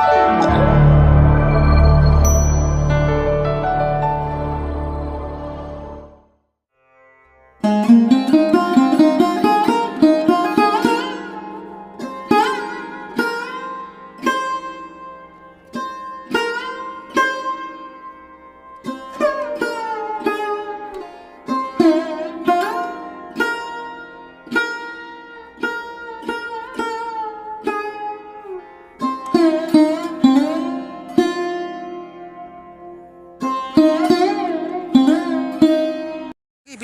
Oh.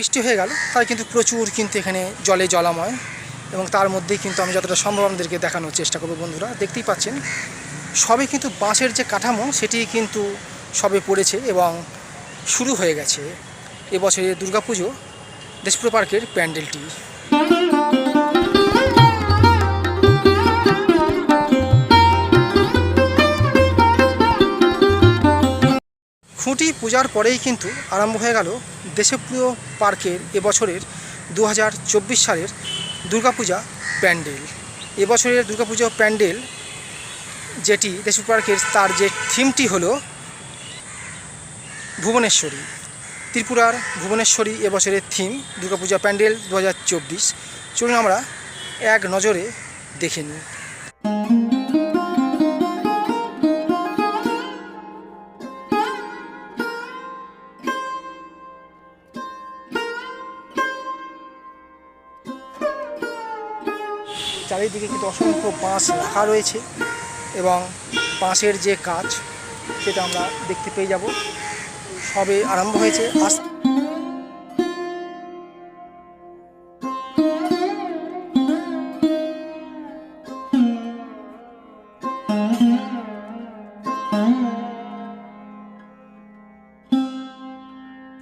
বৃষ্টি হয়ে গেল, তাই কিন্তু প্রচুর কিন্তু এখানে জলে জলাময় এবং তার মধ্যেই কিন্তু আমি যতটা সম্ভব আমাদেরকে দেখানোর চেষ্টা করব বন্ধুরা। দেখতেই পাচ্ছেন, সবে কিন্তু বাঁশের যে কাঠামো সেটি কিন্তু সবে পড়েছে এবং শুরু হয়ে গেছে। এবছরের দুর্গাপুজো দেশপুর পার্কের প্যান্ডেলটি। খুঁটি পূজার পরেই কিন্তু আরম্ভ হয়ে গেল দেশপ্রিয় পার্কের এবছরের দু হাজার চব্বিশ সালের দুর্গাপূজা প্যান্ডেল। এবছরের দুর্গাপূজা প্যান্ডেল যেটি দেশপ্রিয় পার্কের তার যে থিমটি হলো ভুবনেশ্বরী। ত্রিপুরার ভুবনেশ্বরী এবছরের থিম দুর্গাপূজা প্যান্ডেল দু হাজার চব্বিশ। চলুন আমরা এক নজরে দেখে নিই। চারিদিকে কিন্তু অসংখ্য বাঁশ রাখা রয়েছে এবং বাঁশের যে কাজ সেটা আমরা দেখতে পেয়ে যাব। সবে আরম্ভ হয়েছে। আস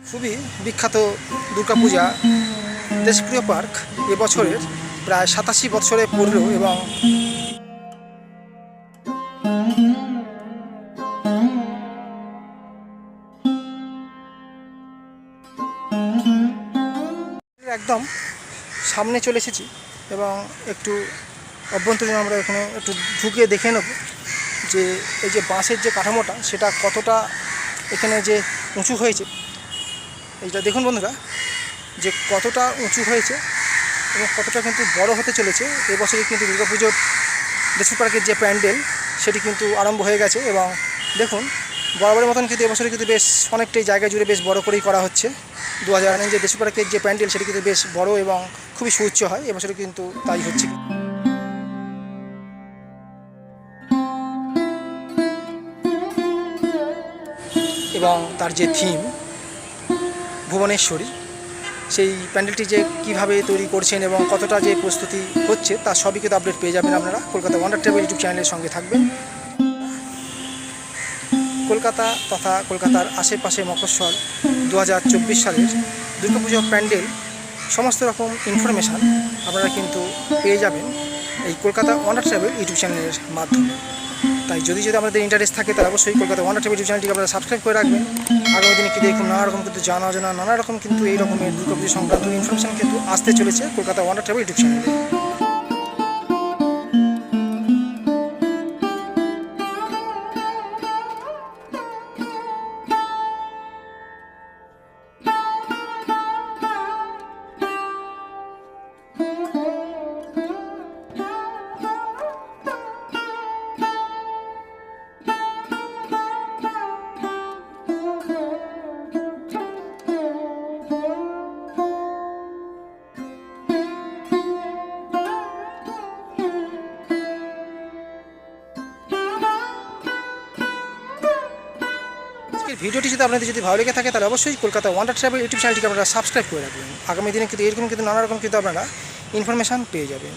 খুবই বিখ্যাত দুর্গাপূজা দেশপ্রিয় পার্ক। এবছরের প্রায় সাতাশি বছরে পড়ল এবং একদম সামনে চলে এসেছি এবং একটু অভ্যন্তরীণ আমরা এখানে একটু ঢুকে দেখে নেব যে এই যে বাঁশের যে কাঠামোটা, সেটা কতটা এখানে যে উঁচু হয়েছে। এইটা দেখুন বন্ধুরা, যে কতটা উঁচু হয়েছে। এবং কতটা কিন্তু বড় হতে চলেছে এবছরে কিন্তু দুর্গাপুজোর দেশু পার্কের যে প্যান্ডেল, সেটি কিন্তু আরম্ভ হয়ে গেছে এবং দেখুন, বরাবরের মতন কিন্তু এবছরে কিন্তু বেশ অনেকটাই জায়গা জুড়ে বেশ বড় করেই করা হচ্ছে। দু হাজার যে দেশু পার্কের যে প্যান্ডেল, সেটি কিন্তু বেশ বড় এবং খুবই সুউচ্চ হয় এবছরে কিন্তু তাই হচ্ছে। এবং তার যে থিম ভুবনেশ্বরী সেই প্যান্ডেলটি যে কীভাবে তৈরি করছেন এবং কতটা যে প্রস্তুতি হচ্ছে তার সবই কিন্তু আপডেট পেয়ে যাবেন আপনারা কলকাতা ওয়ান্ডার ট্রাভেল ইউটিউব চ্যানেলের সঙ্গে থাকবেন। কলকাতা তথা কলকাতার আশেপাশে মফস্বল দু হাজার চব্বিশ সালের দুর্গাপুজো প্যান্ডেল, সমস্ত রকম ইনফরমেশান আপনারা কিন্তু পেয়ে যাবেন এই কলকাতা ওয়ান্ডার ট্রাভেল ইউটিউব চ্যানেলের মাধ্যমে। তাই যদি যদি আমাদের ইন্টারেস্ট থাকে, তাহলে অবশ্যই কলকাতা ওয়ান টিভি চ্যানেলটি আপনারা সাবস্ক্রাইব করে রাখবেন। আগামী দিনে কিন্তু এরকম নানা রকম কিন্তু জানা অজানা নানা রকম কিন্তু এই রকমের দুর্গাপুজো সংক্রান্ত ইনফরমেশন কিন্তু আসতে চলেছে কলকাতা ওয়ান টিভি ইউটিউব চ্যানেলে ভিডিওটি যদি আপনাদের যদি ভালো লেগে থাকে, তাহলে অবশ্যই কলকাতা ওয়ান্ডার ট্রাভেল ইউটিউব চ্যানেলটিকে আপনারা সাবস্ক্রাইব করে রাখবেন। আগামী দিনে কিন্তু এরকম কিন্তু নানা রকম কিন্তু আপনারা ইনফরমেশান পেয়ে যাবেন।